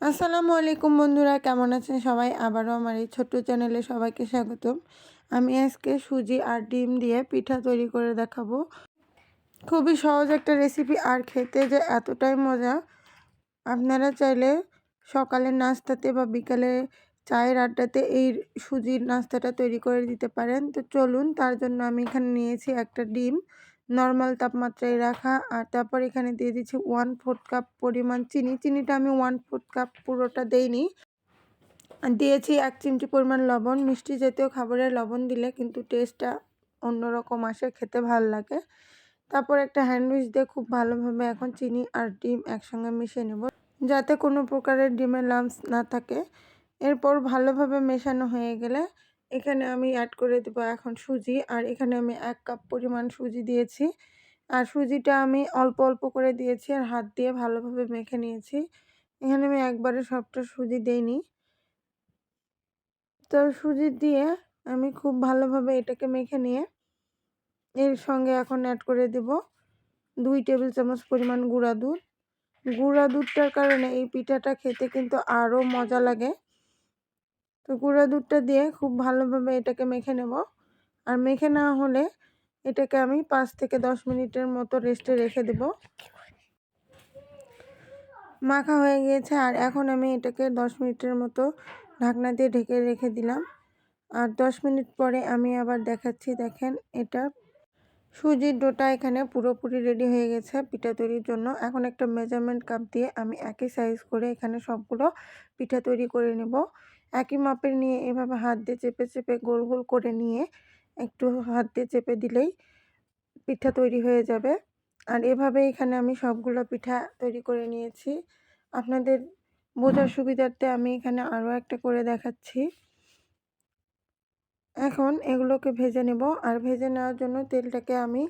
আসসালামু আলাইকুম বন্ধুরা, কেমন আছেন সবাই? আবারও আমার এই ছোট্ট চ্যানেলে সবাইকে স্বাগতম। আমি আজকে সুজি আর ডিম দিয়ে পিঠা তৈরি করে দেখাবো। খুবই সহজ একটা রেসিপি, আর খেতে যে এতটাই মজা। আপনারা চাইলে সকালের নাস্তাতে বা বিকালে চায়ের আড্ডাতে এই সুজির নাস্তাটা তৈরি করে দিতে পারেন। তো চলুন, তার জন্য আমি এখানে নিয়েছি একটা ডিম। নর্মাল তাপমাত্রায় রাখা। আর তারপর এখানে দিয়ে দিচ্ছি ওয়ান ফোর্থ কাপ পরিমাণ চিনি। চিনিটা আমি ওয়ান ফোর্থ কাপ পুরোটা দেইনি। দিয়েছি এক চিমটি পরিমাণ লবণ। মিষ্টি জাতীয় খাবারে লবণ দিলে কিন্তু টেস্টটা অন্যরকম আসে, খেতে ভালো লাগে। তারপর একটা হ্যান্ডউইচ দিয়ে খুব ভালোভাবে এখন চিনি আর ডিম একসঙ্গে মিশিয়ে নেব। যাতে কোনো প্রকারের ডিমের লামস না থাকে। এরপর ভালোভাবে মেশানো হয়ে গেলে এখানে আমি অ্যাড করে দেবো এখন সুজি। আর এখানে আমি এক কাপ পরিমাণ সুজি দিয়েছি। আর সুজিটা আমি অল্প অল্প করে দিয়েছি আর হাত দিয়ে ভালোভাবে মেখে নিয়েছি। এখানে আমি একবারে সবটা সুজি দেইনি। তো সুজি দিয়ে আমি খুব ভালোভাবে এটাকে মেখে নিয়ে এর সঙ্গে এখন অ্যাড করে দেব দুই টেবিল চামচ পরিমাণ গুঁড়া দুধ। গুঁড়া দুধটার কারণে এই পিঠাটা খেতে কিন্তু আরও মজা লাগে। তো গুঁড়া দুধটা দিয়ে খুব ভালোভাবে এটাকে মেখে নেব। আর মেখে নেওয়া হলে এটাকে আমি পাঁচ থেকে দশ মিনিটের মতো রেস্টে রেখে দেব। মাখা হয়ে গিয়েছে আর এখন আমি এটাকে দশ মিনিটের মতো ঢাকনা দিয়ে ঢেকে রেখে দিলাম। আর দশ মিনিট পরে আমি আবার দেখাচ্ছি, দেখেন এটা সুজির ডোটা এখানে পুরোপুরি রেডি হয়ে গেছে পিঠা তৈরির জন্য। এখন একটা মেজারমেন্ট কাপ দিয়ে আমি একই সাইজ করে এখানে সবগুলো পিঠা তৈরি করে নেব। একই মাপের নিয়ে এভাবে হাত দিয়ে চেপে চেপে গোল গোল করে নিয়ে একটু হাত দিয়ে চেপে দিলেই পিঠা তৈরি হয়ে যাবে। আর এভাবে এখানে আমি সবগুলো পিঠা তৈরি করে নিয়েছি। আপনাদের বোঝার সুবিধার্থে আমি এখানে আরও একটা করে দেখাচ্ছি। এখন এগুলোকে ভেজে নেব। আর ভেজে নেওয়ার জন্য তেলটাকে আমি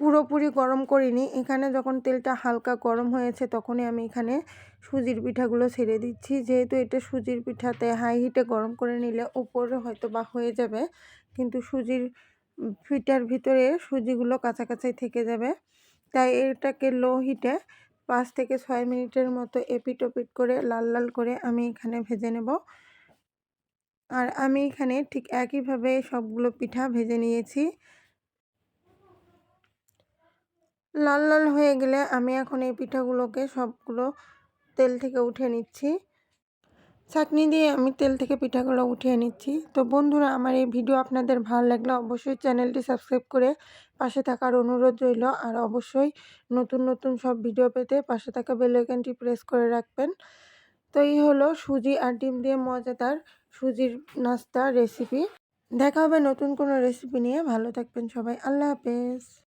পুরোপুরি গরম করিনি। এখানে যখন তেলটা হালকা গরম হয়েছে, তখনই আমি এখানে সুজির পিঠাগুলো ছেড়ে দিচ্ছি। যেহেতু এটা সুজির পিঠাতে হাই হিটে গরম করে নিলে উপরে হয়তো বা হয়ে যাবে। কিন্তু সুজির পিঠার ভিতরে সুজিগুলো কাছাকাছি থেকে যাবে। তাই এটাকে লো হিটে পাঁচ থেকে ছয় মিনিটের মতো এপিট ওপিট করে, লাল লাল করে আমি এখানে ভেজে নেব। আর আমি এখানে ঠিক একইভাবে সবগুলো পিঠা ভেজে নিয়েছি। লাল লাল হয়ে গেলে আমি এখন এই পিঠাগুলোকে সবগুলো তেল থেকে উঠে নিচ্ছি। চাটনি দিয়ে আমি তেল থেকে পিঠাগুলো উঠিয়ে নিচ্ছি। তো বন্ধুরা, আমার এই ভিডিও আপনাদের ভালো লাগলে অবশ্যই চ্যানেলটি সাবস্ক্রাইব করে পাশে থাকার অনুরোধ রইল। আর অবশ্যই নতুন নতুন সব ভিডিও পেতে পাশে থাকা বেলাইকানটি প্রেস করে রাখবেন। তো এই হলো সুজি আর ডিম দিয়ে মজাদার সুজির নাস্তা রেসিপি। দেখা হবে নতুন কোনো রেসিপি নিয়ে। ভালো থাকবেন সবাই। আল্লাহ হাফেজ।